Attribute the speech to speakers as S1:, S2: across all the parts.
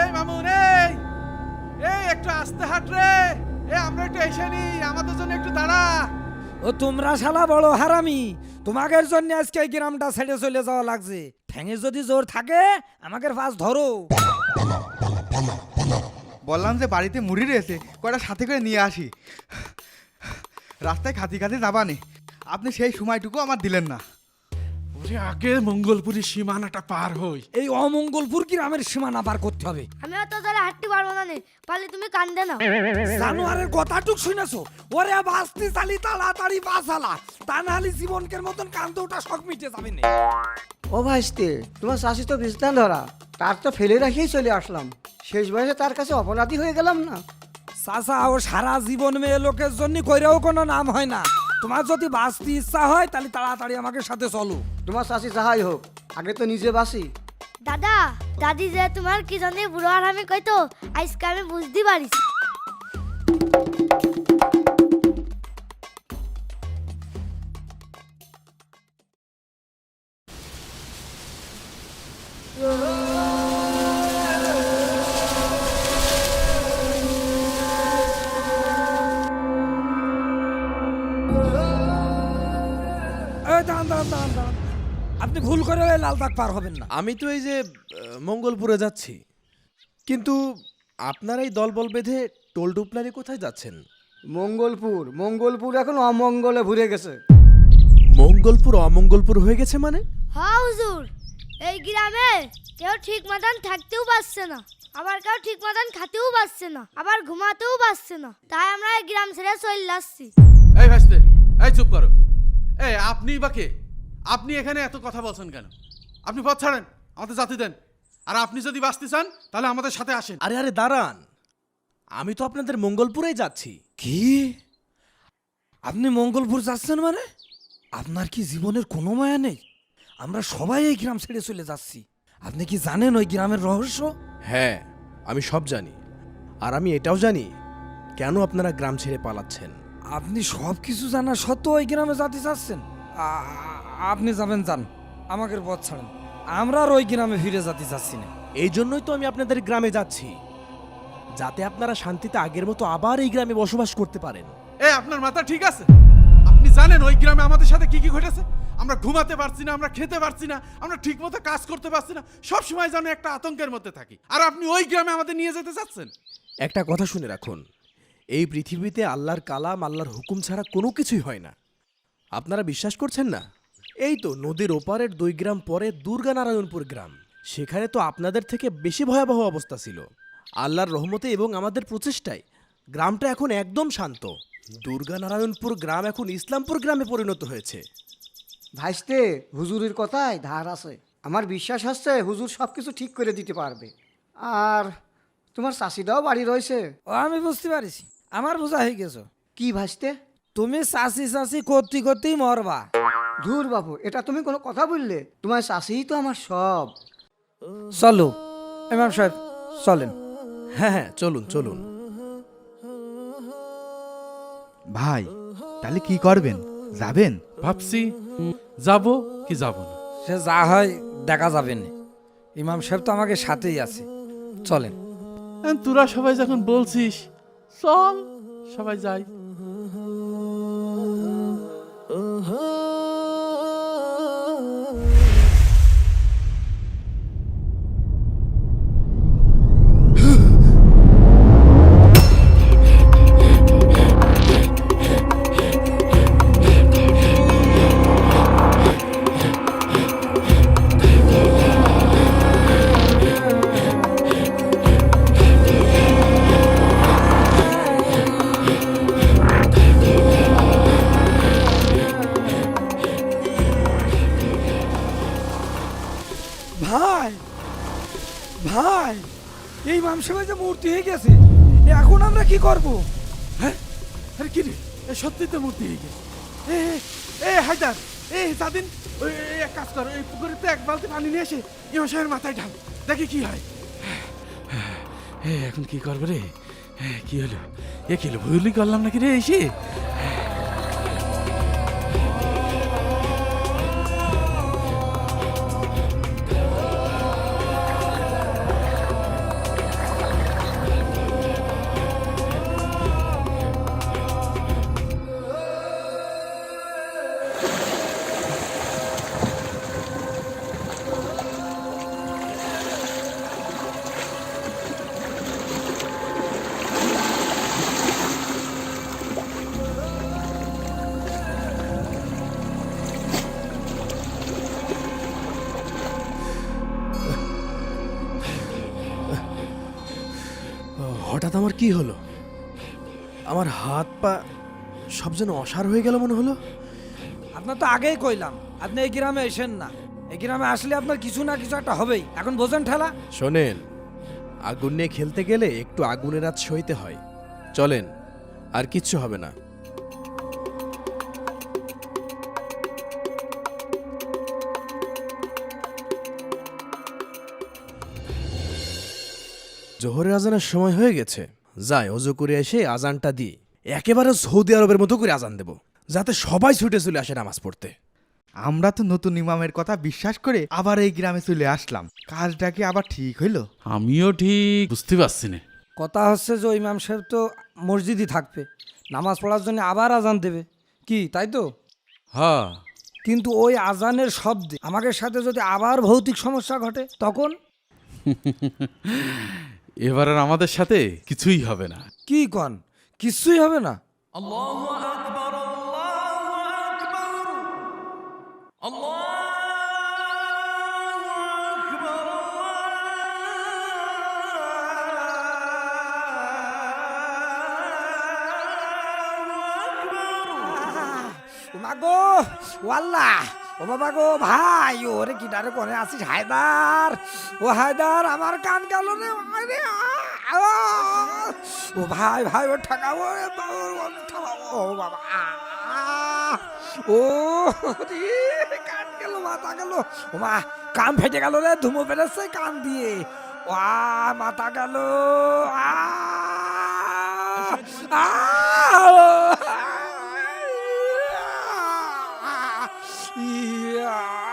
S1: এই মামুন এই। এই একটু আস্তে হাট রে। এ আমরা একটু এসে নি আমাদের জন্য একটু দাঁড়া।
S2: ও তোমরা শালা বড় হারামি। তোমাদের জন্য আজকে এই গ্রামটা ছেড়ে চলে যাওয়া লাগছে। ঠ্যাঙে যদি জোর থাকে আমাকে ফাঁস ধরো।
S3: বললাম যে বাড়িতে মুড়ি রয়েছে কয়টা সাথে করে নিয়ে আসি। রাস্তায় খাতি খাতি যাবানি। আপনি সেই সময়টুকু আমার দিলেন না।
S1: ওরে আগে মঙ্গলপুরি সীমানাটা পার হই।
S2: এই অমঙ্গলপুর গ্রামের সীমানা পার করতে হবে।
S4: আমি অত ধরে হাঁটতে পারব না নে। পারলে তুমি কান্দে না
S2: জানোয়ারের কথাটুক শুনেছো? ওরে বাস্তি চালি তাড়াতাড়ি বাসালা তা নাহলে জীবনকের মতন কান্দে ওটা শখ মিটে যাবে না।
S5: ও ভাইস্তে তোমার শাশি তো ধরা। তার তো ফেলে রাখিয়েই চলে আসলাম। শেষ বয়সে তার কাছে অপরাধী হয়ে গেলাম না।
S2: চাচা ও সারা জীবন মেয়ে লোকের জন্য কইরাও কোনো নাম হয় না। তোমার যদি বাঁচতে ইচ্ছা হয় তাহলে তাড়াতাড়ি আমাকে সাথে চলো।
S5: তোমার শাশি যাহাই হোক আগে তো নিজে বাসি
S4: দাদা দাদি যে তোমার কি জানি বুড়ো আর আমি কইতো আজকে আমি বুঝতে পারিস
S2: এই দাঁড়ান দাঁড়ান দাঁড়ান দাঁড়ান আপনি ভুল করে ওই লাল দাগ পার হবেন না।
S6: আমি তো এই যে আহ, মঙ্গলপুরে যাচ্ছি। কিন্তু আপনারা এই দলবল বেঁধে টোল টুপলারি কোথায় যাচ্ছেন?
S5: মঙ্গলপুর। মঙ্গলপুর এখন অমঙ্গলে ভরে গেছে।
S6: মঙ্গলপুর অমঙ্গলপুর হয়ে গেছে মানে?
S4: হ্যাঁ হুজুর। এই গ্রামে কেউ ঠিক মতন থাকতেও পারছে না। আবার কেউ ঠিক মতন খাতেও পারছে না। আবার ঘুমাতেও পারছে না। তাই আমরা এই গ্রাম ছেড়ে চলে যাচ্ছি
S1: এই ভাসতে এই চুপ করো। এই আপনি বা কে? আপনি এখানে এত কথা বলছেন কেন? আপনি পথ ছাড়েন আমাদের জাতি দেন। আর আপনি যদি বাঁচতে চান তাহলে আমাদের সাথে আসেন।
S6: আরে আরে দাঁড়ান। আমি তো আপনাদের মঙ্গলপুরেই যাচ্ছি।
S2: কি? আপনি মঙ্গলপুর যাচ্ছেন মানে? আপনার কি জীবনের কোনো মায়া নেই? আমরা সবাই এই গ্রাম ছেড়ে চলে যাচ্ছি। আপনি কি জানেন ওই গ্রামের রহস্য?
S6: হ্যাঁ আমি সব জানি। আর আমি এটাও জানি কেন আপনারা গ্রাম ছেড়ে পালাচ্ছেন?
S2: আপনি সব কিছু জানা সত্ত্বেও ওই গ্রামে যাতে চাচ্ছেন আ- আ- আপনি যাবেন যান। আমাকে পথ ছাড়েন। আমরা আর ওই গ্রামে ফিরে যেতে চাচ্ছি না।
S6: এই জন্যই তো আমি আপনাদের গ্রামে যাচ্ছি। যাতে আপনারা শান্তিতে আগের মতো আবার এই গ্রামে বসবাস করতে পারেন।
S1: এ আপনার মাথা ঠিক আছে? আপনি জানেন ওই গ্রামে আমাদের সাথে কি কি ঘটেছে? আমরা ঘুমাতে পারছি না আমরা খেতে পারছি না আমরা ঠিক মতো কাজ করতে পারছি না। সব সময় যেন একটা আতঙ্কের মধ্যে থাকি। আর আপনি ওই গ্রামে আমাদের নিয়ে যেতে চাচ্ছেন?
S6: একটা কথা শুনে রাখুন। এই পৃথিবীতে আল্লাহর কালাম আল্লাহর হুকুম ছাড়া কোনো কিছুই হয় না। আপনারা বিশ্বাস করছেন না? এই তো নদীর ওপারের দুই গ্রাম পরে দুর্গা নারায়ণপুর গ্রাম। সেখানে তো আপনাদের থেকে বেশি ভয়াবহ অবস্থা ছিল। আল্লাহর রহমতে এবং আমাদের প্রচেষ্টায় গ্রামটা এখন একদম শান্ত। দুর্গা নারায়ণপুর গ্রাম এখন ইসলামপুর গ্রামে পরিণত হয়েছে।
S5: ভাইস্তে হুজুরের কথায় ধার আছে। আমার বিশ্বাস হচ্ছে হুজুর সব কিছু ঠিক করে দিতে পারবে। আর তোমার চাষিটাও বাড়ি রয়েছে।
S2: ও আমি বুঝতে পারিছি। আমার বোঝা হয়ে গেছো।
S5: কি ভাইস্তে?
S2: তুমি চাষি চাষি করতে করতেই মরবা।
S5: ধুর বাবু এটা তুমি কোনো কথা বললে? তোমার চাষিই তো আমার সব।
S2: চলো ইমাম সাহেব চলেন।
S6: হ্যাঁ হ্যাঁ চলুন চলুন।
S3: ভাই তাহলে কি করবেন? যাবেন?
S1: ভাবছি যাব কি যাব না।
S2: সে যা হয় দেখা যাবে না। ইমাম সাহেব তো আমাকে সাথেই আছে। চলেন।
S1: এখন তোরা সবাই যখন বলছিস চল সবাই যাই। এ ওই ওই এক কাজ কর পুকুরে পুকুরেতে এক বালতি পানি নিয়ে এসে ইমাম সাহেবের মাথায় ঢাল দেখি কি হয়। এ এখন কি করব রে? এ, কি হলো? এ কি হলো? ভুলি করলাম নাকি রে এসে?
S6: হঠাৎ আমার কি হলো? আমার হাত পা সব যেন অসার হয়ে গেল মনে হলো?
S2: আপনার তো আগেই কইলাম আপনি এই গ্রামে এসেন না। এই গ্রামে আসলে আপনার কিছু না কিছু একটা হবেই। এখন বোঝেন ঠেলা।
S6: শোনেন আগুন নিয়ে খেলতে গেলে একটু আগুনের রাত সইতে হয়। চলেন আর কিচ্ছু হবে না। জোহরের আজানের সময় হয়ে গেছে। যাই অজু করে এসে আজানটা দিই। একেবারে সৌদি আরবের মতো করে আজান দেব যাতে সবাই ছুটে চলে আসে নামাজ পড়তে।
S3: আমরা তো নতুন ইমামের কথা বিশ্বাস করে আবার এই গ্রামে চলে আসলাম। কাজটা কি আবার ঠিক হইল?
S1: আমিও ঠিক বুঝতে পারছি না।
S2: কথা হচ্ছে যে ইমাম সাহেব তো মসজিদই থাকবে। নামাজ পড়ার জন্য আবার আজান দেবে। কি তাই তো?
S1: হ্যাঁ।
S2: কিন্তু ওই আজানের শব্দে আমাদের সাথে যদি আবার ভৌতিক সমস্যা ঘটে তখন?
S1: এবার আর আমাদের সাথে কিছুই হবে না।
S2: কি কন? কিচ্ছুই হবে না? ও মা গো ওয়াল্লা ও বাবা গো ভাই, ওরে গিটারে করে আসিস হায়দার। ও হায়দার, আমার কান গেল রে ও ভাই ভাই, ও ঠাকাবো ও ও বাবা। ও কান গেল, মাথা গেল। ও মা, কান ফেটে গেল রে, ধুমো বেড়েছে কান দিয়ে। ওয়া মাথা গেল আ। আ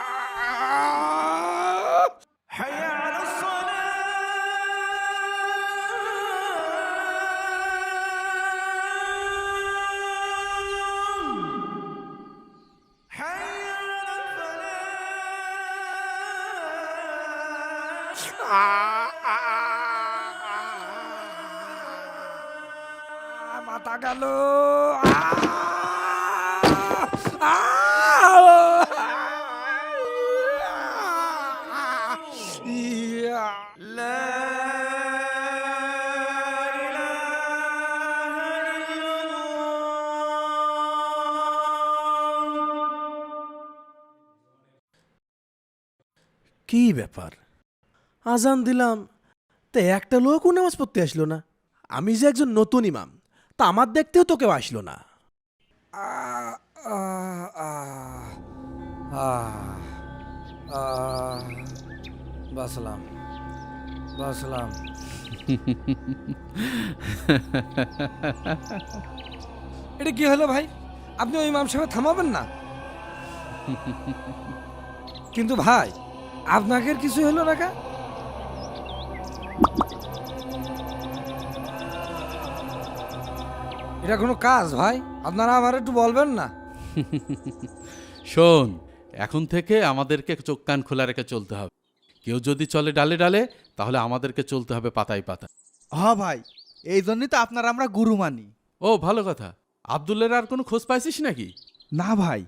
S6: কি ব্যাপার? আজান দিলাম, তা একটা লোকও নামাজ পড়তে আসলো না। আমি যে একজন নতুন ইমাম, তা আমার দেখতেও তো কেউ আসলো না।
S2: এটা কি হলো ভাই? আপনি ওই ইমাম সাহেব থামাবেন না? কিন্তু ভাই আপনাকে আর কিছু হলো না কা? এটা কোনো কাজ ভাই। আপনারা আমার একটু বলবেন না?
S1: শোন এখন থেকে আমাদেরকে চোখ কান খোলা রেখে চলতে হবে। কেউ যদি চলে ডালে ডালে তাহলে আমাদেরকে চলতে হবে পাতায় পাতা
S3: হ ভাই। এই জন্যই তো আপনার আমরা গুরু মানি।
S1: ও ভালো কথা। আবদুল্লের আর কোনো খোঁজ পাইছিস নাকি?
S3: না ভাই।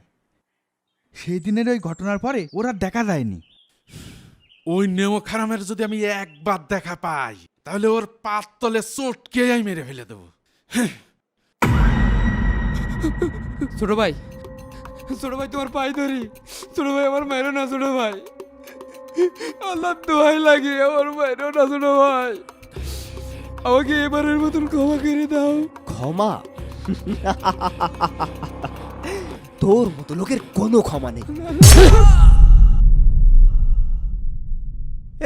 S3: সেই দিনের ওই ঘটনার পরে ওরা দেখা যায়নি।
S7: ওই নেমো খারামের যদি আমি একবার দেখা পাই তাহলে ওর পাত তলে চটকে আমি মেরে ফেলে দেবো।
S8: ছোট ভাই। ছোট ভাই তোমার পায়ে ধরি। ছোট ভাই আমার মায়েরও না ছোট ভাই। আল্লাহ দোয়াই লাগে আমার মায়েরও না ছোট ভাই। আমাকে এবারের মতন ক্ষমা করে দাও।
S9: ক্ষমা? তোর মতো লোকের কোনো ক্ষমা নেই।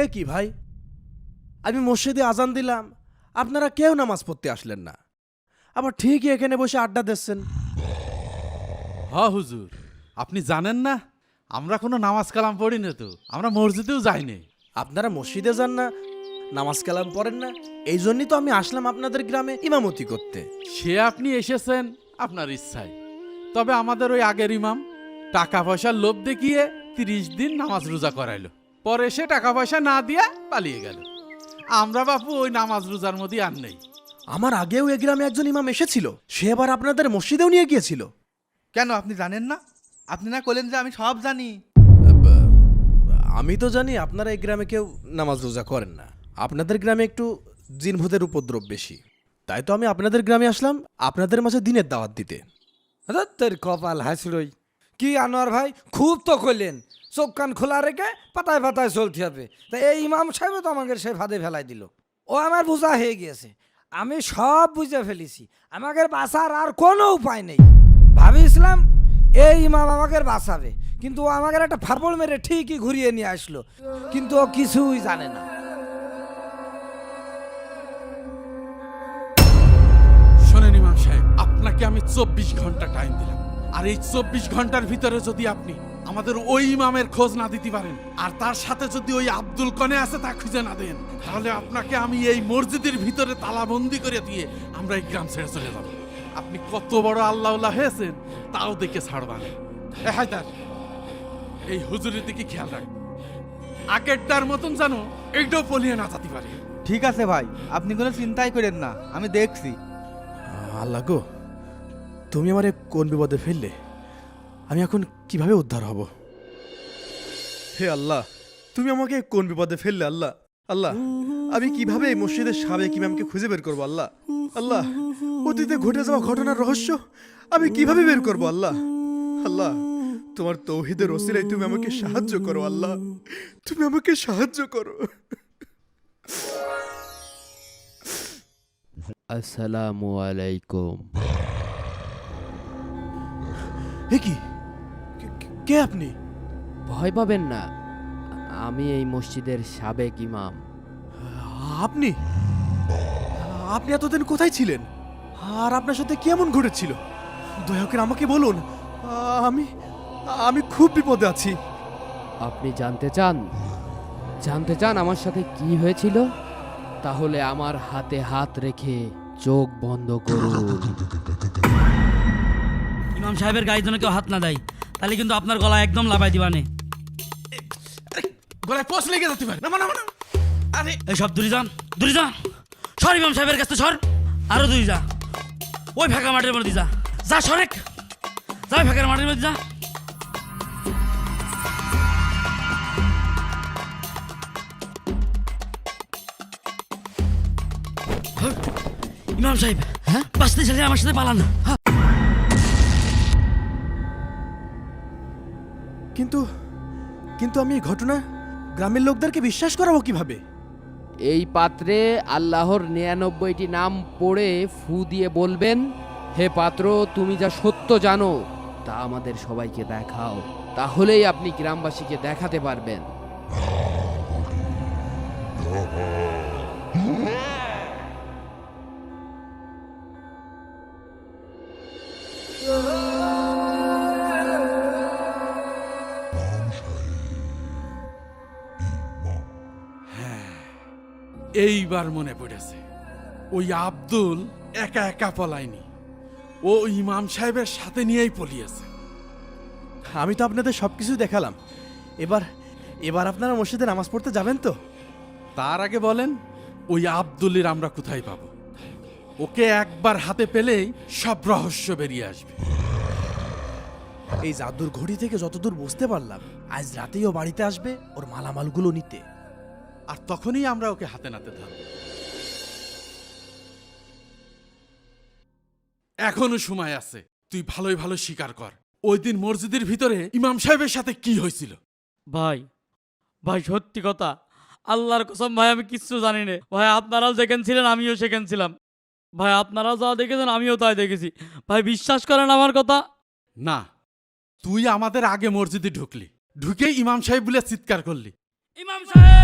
S6: এ কি ভাই? আমি মসজিদে আজান দিলাম। আপনারা কেউ নামাজ পড়তে আসলেন না। আবার ঠিকই এখানে বসে আড্ডা দিচ্ছেন।
S1: হ হুজুর আপনি জানেন না? আমরা কোনো নামাজ কালাম পড়ি না তো। আমরা মসজিদেও যাইনি
S6: আপনারা মসজিদে যান না নামাজ কালাম পড়েন না। এই জন্যই তো আমি আসলাম আপনাদের গ্রামে ইমামতি করতে।
S1: সে আপনি এসেছেন আপনার ইচ্ছায়। তবে আমাদের ওই আগের ইমাম টাকা পয়সার লোভ দেখিয়ে তিরিশ দিন নামাজ রোজা করাইলো। পরে সে টাকা পয়সা না দিয়া পালিয়ে গেল। আমরা বাপু ওই নামাজ রোজার মধ্যে আর নেই।
S6: আমার আগেও এ গ্রামে একজন ইমাম এসেছিল। সে আবার আপনাদের মসজিদেও নিয়ে গিয়েছিল।
S3: কেন আপনি জানেন না? আপনি না করলেন যে আমি সব জানি।
S6: আমি তো জানি আপনারা এই গ্রামে কেউ নামাজ রোজা করেন না। আপনাদের গ্রামে একটু জিনভূতের উপদ্রব বেশি। তাই তো আমি আপনাদের গ্রামে আসলাম আপনাদের মাঝে দিনের দাওয়াত দিতে।
S2: তোর কপাল হাসরই। কি আনোয়ার ভাই খুব তো করলেন চোখ কান খোলা রেখে পাতায় পাতায় চলতে হবে। তা এই ইমাম সাহেবও তো আমাকে সে ফাঁদে ফেলাই দিল। ও আমার বোঝা হয়ে গিয়েছে। আমি সব বুঝে ফেলেছি। আমাকে বাঁচার আর কোনো উপায় নেই। ভাবিছিলাম এই ইমাম আমাকে বাঁচাবে। কিন্তু ও আমাকে একটা ফাপড় মেরে ঠিকই ঘুরিয়ে নিয়ে আসলো। কিন্তু ও কিছুই জানে না।
S1: শোনেন ইমাম সাহেব, আপনাকে আমি চব্বিশ ঘণ্টা টাইম দিলাম। আর এই চব্বিশ ঘণ্টার ভিতরে যদি আপনি আমাদের ওই ইমামের খোঁজ না দিতে পারেন। আর তার সাথে যদি ওই আব্দুল কনে আছে তা খুঁজে না দেন। তাহলে আপনাকে আমি এই মসজিদের ভিতরে তালাবন্দি করে দিয়ে আমরা এই গ্রাম ছেড়ে চলে যাব। আপনি কত বড় আল্লাহ হয়েছেন তাও দেখে ছাড়বান। এ হায়দার এই হুজুরের দিকে খেয়াল রাখ। আগেরটার মতন জানো এইটাও পলিয়ে না যেতে পারে।
S3: ঠিক আছে ভাই আপনি কোনো চিন্তাই করেন না আমি দেখছি।
S6: আল্লাহ গো তুমি আমারে কোন বিপদে ফেললে? আমি এখন কীভাবে উদ্ধার হব? হে আল্লাহ তুমি আমাকে কোন বিপদে ফেললে আল্লাহ? আল্লাহ আমি কীভাবে এই মসজিদের সাবেক ইমামকে খুঁজে বের করব আল্লাহ? আল্লাহ অতীতে ঘটে যাওয়া ঘটনার রহস্য আমি কীভাবে বের করব আল্লাহ? আল্লাহ তোমার তৌহিদের ওসিলায় তুমি আমাকে সাহায্য করো আল্লাহ। তুমি আমাকে সাহায্য করো।
S8: আসসালামু আলাইকুম।
S6: হে কি? কে- আপনি?
S8: ভয় পাবেন না। আমি এই মসজিদের সাবেক ইমাম।
S6: আপনি? আপনি এতদিন কোথায় ছিলেন? আর আপনার সাথে কেমন ঘটেছিল? দয়া করে আমাকে বলুন আমি আমি খুব বিপদে আছি।
S8: আপনি জানতে চান? জানতে চান আমার সাথে কি হয়েছিল? তাহলে আমার হাতে হাত রেখে চোখ বন্ধ করুন।
S10: ইমাম সাহেবের গায়ে যেন কেউ হাত না দেয়। তাহলে কিন্তু আপনার গলা একদম লাভাই দিবানে
S1: গলায় পোষ লেগে যেতে পারে। না না না আরে
S10: এই সব দূরে যান দূরে যান সর ইমাম সাহেবের কাছে সর। আরও দূরে যা। ওই ফাঁকা মাটির মধ্যে যা। যা সরেক যা ওই ফাঁকা মাটির মধ্যে যা। ইমাম সাহেব হ্যাঁ? বাঁচতে চাইলে আমার সাথে পালান
S6: কিন্তু কিন্তু আমি এই ঘটনা গ্রামের লোকদেরকে বিশ্বাস করাবো কীভাবে?
S8: এই পাত্রে আল্লাহর নিরানব্বইটি নাম পড়ে ফু দিয়ে বলবেন হে পাত্র তুমি যা সত্য জানো তা আমাদের সবাইকে দেখাও। তাহলেই আপনি গ্রামবাসীকে দেখাতে পারবেন।
S1: এইবার মনে পড়েছে। ওই আব্দুল একা একা পলায়নি। ও ইমাম সাহেবের সাথে নিয়েই পলিয়েছে।
S6: আমি তো আপনাদের সব কিছু দেখালাম। এবার এবার আপনারা মসজিদে নামাজ পড়তে যাবেন তো?
S1: তার আগে বলেন ওই আব্দুলের আমরা কোথায় পাবো? ওকে একবার হাতে পেলেই সব রহস্য বেরিয়ে আসবে।
S6: এই জাদুর ঘড়ি থেকে যতদূর বুঝতে পারলাম আজ রাতেই ও বাড়িতে আসবে ওর মালামালগুলো নিতে।
S1: আর তখনই আমরা ওকে হাতে নাতে ধরব। এখনও সময় আছে। তুই ভালোই ভালো স্বীকার কর। ওই দিন মসজিদের ভিতরে ইমাম সাহেবের সাথে কি হয়েছিল?
S10: ভাই ভাই সত্যি কথা আল্লাহর কসম ভাই আমি কিচ্ছু জানি না। ভাই আপনারাও যেখানে ছিলেন আমিও সেখানে ছিলাম। ভাই আপনারাও যা দেখেছেন আমিও তাই দেখেছি। ভাই বিশ্বাস করেন আমার কথা?
S1: না তুই আমাদের আগে মসজিদে ঢুকলি। ঢুকেই ইমাম সাহেব বলে চিৎকার করলি।
S10: ইমাম সাহেব!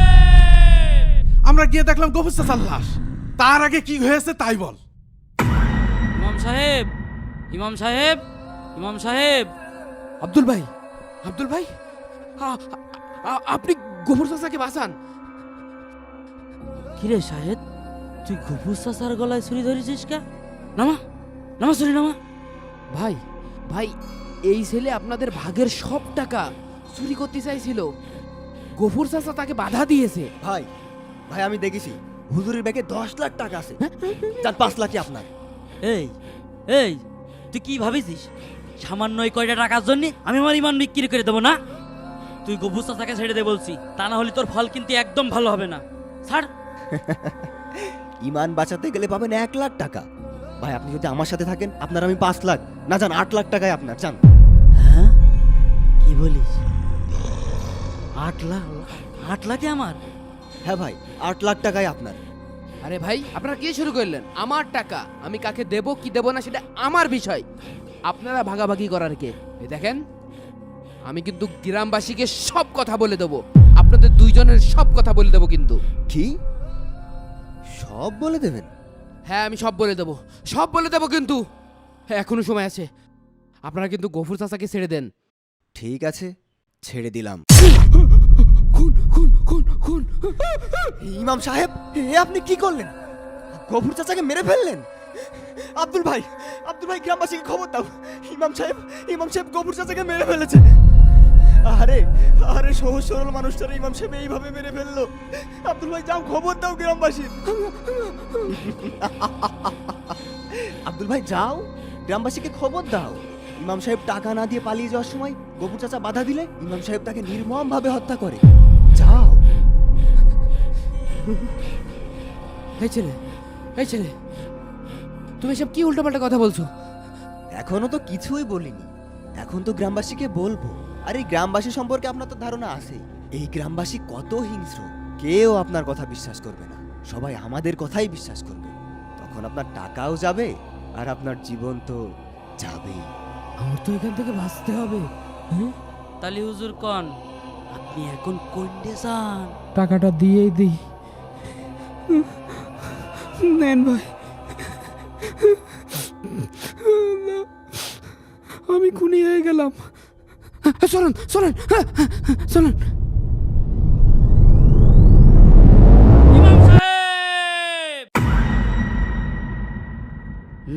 S1: আমরা গিয়ে দেখলাম গফুস্তা লাশ তার আগে কি হয়েছে তাই বল।
S10: ইমাম সাহেব ইমাম সাহেব ইমাম সাহেব।
S8: আব্দুল ভাই আব্দুল ভাই আ- আ- আপনি গোবর চাচাকে বাঁচান।
S10: কিরে সাহেব তুই ঘুপুস চাচার গলায় ছুরি ধরেছিস কে? নামা নামা ছুরি নামা।
S8: ভাই ভাই এই ছেলে আপনাদের ভাগের সব টাকা চুরি করতে চাইছিল। গফুর চাচা তাকে বাধা দিয়েছে।
S9: ভাই ভাই আমি দেখেছি। হুজুরের ব্যাগে দশ লাখ টাকা আছে। যার পাঁচ লাখই আপনার।
S10: এই এই তুই কি ভাবিছিস? সামান্য এই কয়টা টাকার জন্য আমি আমার ইমান বিক্রি করে দেবো না? তুই গভুর চাচাকে ছেড়ে দে বলছি তা না হলে তোর ফল কিন্তু একদম ভালো হবে না। ছাড়।
S9: ইমান বাঁচাতে গেলে পাবেন এক লাখ টাকা। ভাই আপনি যদি আমার সাথে থাকেন আপনার আমি পাঁচ লাখ। না যান আট লাখ টাকায় আপনার চান
S10: হ্যাঁ? কি বলিস? আট লাখ? আট লাখে আমার?
S9: হ্যাঁ ভাই আট লাখ টাকায় আপনার।
S8: আরে ভাই আপনারা কি শুরু করলেন? আমার টাকা। আমি কাকে দেব কি দেব না সেটা আমার বিষয়। আপনারা ভাগাভাগি করার কে? এই দেখেন আমি কিন্তু গ্রামবাসীকে সব কথা বলে দেবো। আপনাদের দুইজনের সব কথা বলে দেবো কিন্তু।
S9: কি? সব বলে দেবেন?
S8: হ্যাঁ আমি সব বলে দেবো। সব বলে দেবো কিন্তু। হ্যাঁ এখনও সময় আছে। আপনারা কিন্তু গফুর চাচাকে ছেড়ে দেন।
S9: ঠিক আছে ছেড়ে দিলাম।
S8: খুন খুন খুন খুন।
S9: ইমাম সাহেব, এ আপনি কি করলেন? গফুর চাচাকে মেরে ফেললেন? আব্দুল ভাই আব্দুল ভাই গ্রামবাসীকে খবর দাও। ইমাম সাহেব ইমাম সাহেব গফুর চাচাকে মেরে ফেলেছে। আরে আরে সহজ সরল মানুষটারে ইমাম সাহেব এইভাবে মেরে ফেলল। আব্দুল ভাই, যাও, খবর দাও গ্রামবাসী আব্দুল ভাই, যাও, গ্রামবাসীকে খবর দাও। ইমাম সাহেব টাকা না দিয়ে পালিয়ে যাওয়ার সময় গফুর চাচা বাধা দিলে ইমাম সাহেব তাকে নির্মম ভাবে হত্যা করে। যাও।
S8: এই ছেলে এই ছেলে তুমি সব কি উল্টোপাল্টা কথা বলছো?
S9: এখনও তো কিছুই বলিনি। এখন তো গ্রামবাসীকে বলব। আর এই গ্রামবাসী সম্পর্কে আপনার তো ধারণা আছে। এই গ্রামবাসী কত হিংস্র। কেউ আপনার কথা বিশ্বাস করবে না। সবাই আমাদের কথাই বিশ্বাস করবে। তখন আপনার টাকাও যাবে আর আপনার জীবন তো যাবেই।
S10: আমার তো এখান থেকে বাঁচতে হবে। তালি হুজুর কন আপনি এখন কোনটে যান?
S11: টাকাটা দিয়েই দিই। নেন ভাই। আমি খুনি হয়ে গেলাম। চলেন
S10: ইমাম সাহেব!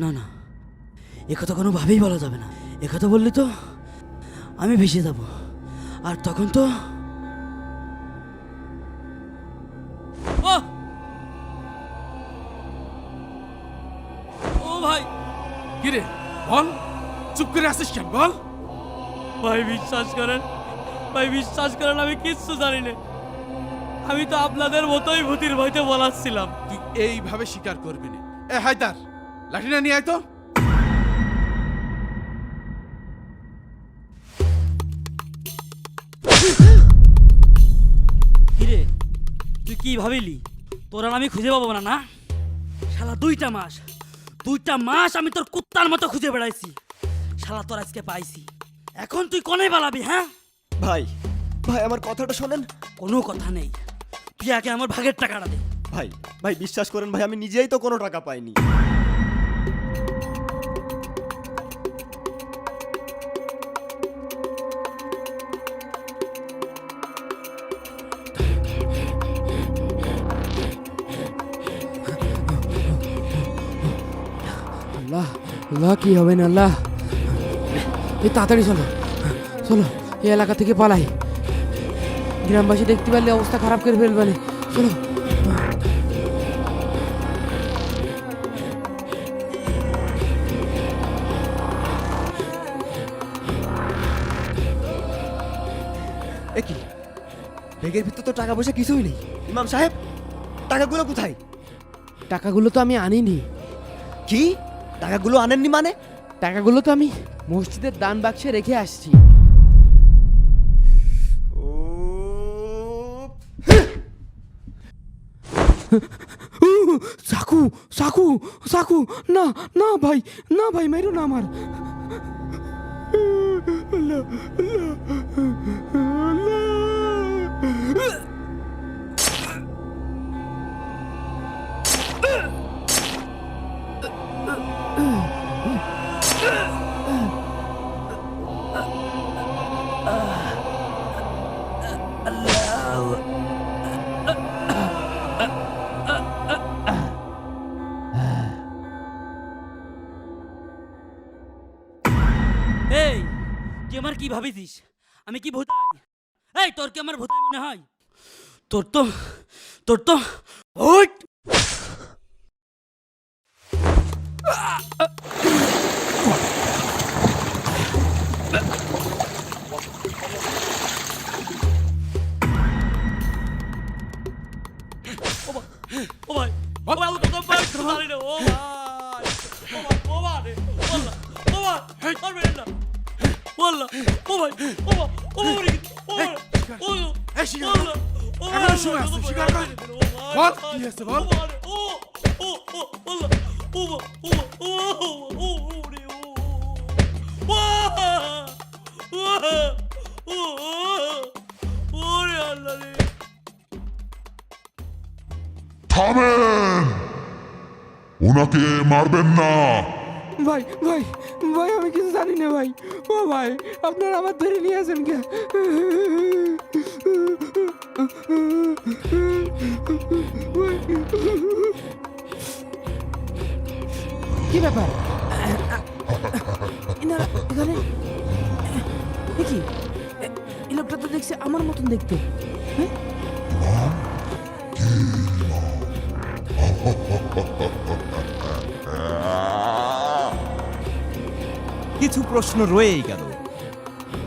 S10: না না একথা কোনোভাবেই বলা যাবে না। একথা বললে তো আমি ভেসে যাব। আর তখন তো
S1: কিরে বল চুপ করে আসিস কেন বল।
S10: ভাই বিশ্বাস করেন ভাই বিশ্বাস করেন আমি কিচ্ছু জানি না। আমি তো আপনাদের মতোই ভূতির ভয়তে বলাচ্ছিলাম।
S1: তুই এইভাবে স্বীকার করবি না। এ হায়দার লাঠিটা নিয়ে আয় তো।
S10: কিরে তুই কি ভাবিলি? তোর আর আমি খুঁজে পাবো না না? শালা দুইটা মাস। দুইটা মাস আমি তোর কুত্তার মতো খুঁজে বেড়াইছি। শালা তোর আজকে পাইছি। এখন তুই কনে পালাবি হ্যাঁ?
S9: ভাই ভাই আমার কথাটা শোনেন।
S10: কোনো কথা নেই। তুই আগে আমার ভাগের টাকাটা দে।
S9: ভাই ভাই বিশ্বাস করেন ভাই আমি নিজেই তো কোনো টাকা পাইনি।
S8: আল্লাহ কি হবে না আল্লাহ? এই তাড়াতাড়ি চলো। চলো এই এলাকা থেকে পালাই। গ্রামবাসী দেখতে পারলে অবস্থা খারাপ করে ফেলবে। চলো।
S9: এ কি? ব্যাগের ভিতর তো টাকা পয়সা কিছুই নেই। ইমাম সাহেব টাকাগুলো কোথায়?
S8: টাকাগুলো তো আমি আনিনি।
S9: কি? টাকাগুলো আনেননি মানে?
S8: টাকাগুলো তো আমি মসজিদের দান বাক্সে রেখে আসছি।
S11: চাকু চাকু চাকু না না ভাই না ভাই মেরো না আমার। আল্লাহ, আল্লাহ, আল্লাহ।
S10: কি ভাবিছিস? আমি কি ভূতাই? এই, তোর কি আমার ভূতাই মনে হয়? তোর তো তোর তো ওট ও ও ভাই,
S1: এখনও সময় আছে,
S10: ও ভাই,
S1: স্বীকার কর।
S10: ও ভাই, ভাই,
S1: কি
S8: ভাই, আমি কিছু জানি না ভাই। ও ভাই আপনারা আমার ধরে নিয়ে আসেন কে?
S12: কি ব্যাপার? এনারা এখানে দেখি এই লোকটা তো দেখছি আমার মতন দেখতে।
S13: কিছু প্রশ্ন রয়েই গেল।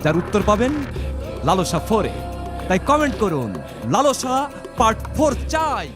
S13: যার উত্তর পাবেন লালসা ফোরে। তাই কমেন্ট করুন, লালসা পার্ট ফোর চাই।